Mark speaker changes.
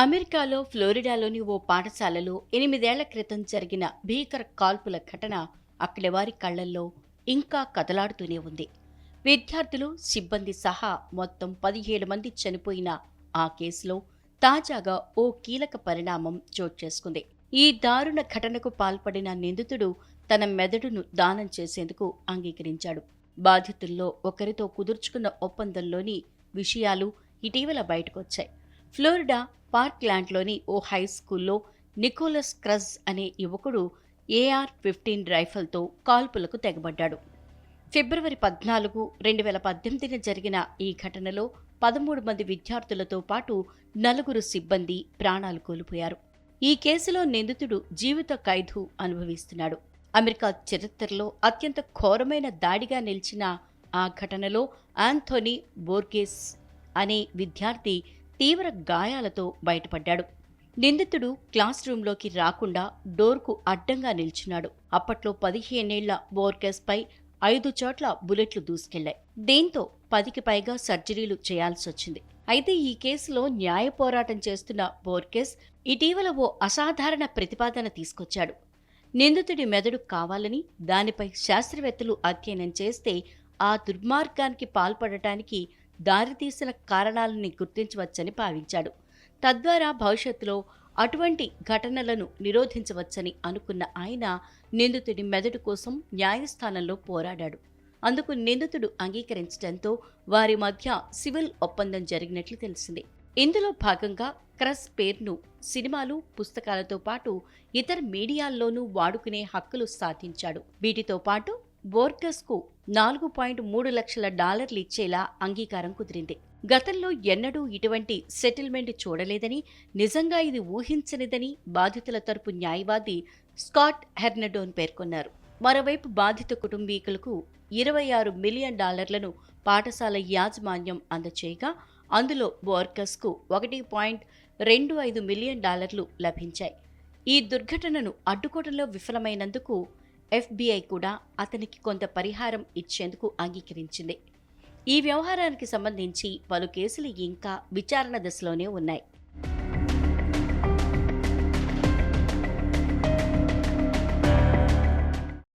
Speaker 1: అమెరికాలో ఫ్లోరిడాలోని ఓ పాఠశాలలో ఎనిమిదేళ్ళ క్రితం జరిగిన భీకర కాల్పుల ఘటన అక్కడి వారి కళ్ళల్లో ఇంకా కదలాడుతూనే ఉంది. విద్యార్థులు సిబ్బంది సహా మొత్తం పదిహేడు మంది చనిపోయిన ఆ కేసులో తాజాగా ఓ కీలక పరిణామం చోటు చేసుకుంది. ఈ దారుణ ఘటనకు పాల్పడిన నిందితుడు తన మెదడును దానం చేసేందుకు అంగీకరించాడు. బాధితుల్లో ఒకరితో కుదుర్చుకున్న ఒప్పందంలోని విషయాలు ఇటీవల బయటకొచ్చాయి. ఫ్లోరిడా పార్క్ ల్యాండ్లోని ఓ హై స్కూల్లో నికోలస్ క్రజ్ అనే యువకుడు ఏఆర్ ఫిఫ్టీన్ రైఫల్తో కాల్పులకు తెగబడ్డాడు. ఫిబ్రవరి పద్నాలుగు రెండు వేల పద్దెనిమిదిన జరిగిన ఈ ఘటనలో పదమూడు మంది విద్యార్థులతో పాటు నలుగురు సిబ్బంది ప్రాణాలు కోల్పోయారు. ఈ కేసులో నిందితుడు జీవిత ఖైదు అనుభవిస్తున్నాడు. అమెరికా చరిత్రలో అత్యంత ఘోరమైన దాడిగా నిలిచిన ఆ ఘటనలో ఆంథోనీ బోర్గేస్ అనే విద్యార్థి తీవ్ర గాయాలతో బయటపడ్డాడు. నిందితుడు క్లాస్ రూంలోకి రాకుండా డోర్కు అడ్డంగా నిల్చున్నాడు అప్పట్లో పదిహేనేళ్ళ బోర్కెస్పై ఐదు చోట్ల బుల్లెట్లు దూసుకెళ్ళాయి దీంతో పదికి పైగా సర్జరీలు చేయాల్సి వచ్చింది. అయితే ఈ కేసులో న్యాయ పోరాటం చేస్తున్న బోర్కెస్ ఇటీవల ఓ అసాధారణ ప్రతిపాదన తీసుకొచ్చాడు. నిందితుడి మెదడు కావాలని దానిపై శాస్త్రవేత్తలు అధ్యయనం చేస్తే ఆ దుర్మార్గానికి పాల్పడటానికి దారితీసిన కారణాలని గుర్తించవచ్చని భావించాడు. తద్వారా భవిష్యత్తులో అటువంటి ఘటనలను నిరోధించవచ్చని అనుకున్న ఆయన నిందితుడి మెదడు కోసం న్యాయస్థానంలో పోరాడాడు. అందుకు నిందితుడు అంగీకరించడంతో వారి మధ్య సివిల్ ఒప్పందం జరిగినట్లు తెలిసింది. ఇందులో భాగంగా క్రస్ పేరును సినిమాలు పుస్తకాలతో పాటు ఇతర మీడియాల్లోనూ వాడుకునే హక్కులు సాధించాడు. వీటితో పాటు బోర్గస్కు నాలుగు పాయింట్ మూడు లక్షల డాలర్లు ఇచ్చేలా అంగీకారం కుదిరింది. గతంలో ఎన్నడూ ఇటువంటి సెటిల్మెంట్ చూడలేదని నిజంగా ఇది ఊహించనిదని బాధితుల తరపు న్యాయవాది స్కాట్ హెర్నడోన్ పేర్కొన్నారు. మరోవైపు బాధిత కుటుంబీకులకు ఇరవై ఆరు మిలియన్ డాలర్లను పాఠశాల యాజమాన్యం అందచేయగా అందులో బోర్కస్కు ఒకటి పాయింట్ రెండు ఐదు మిలియన్ డాలర్లు లభించాయి. ఈ దుర్ఘటనను అడ్డుకోవడంలో విఫలమైనందుకు ఎఫ్బీఐ కూడా అతనికి కొంత పరిహారం ఇచ్చేందుకు అంగీకరించింది. ఈ వ్యవహారానికి సంబంధించి పలు కేసులు ఇంకా విచారణ దశలోనే ఉన్నాయి.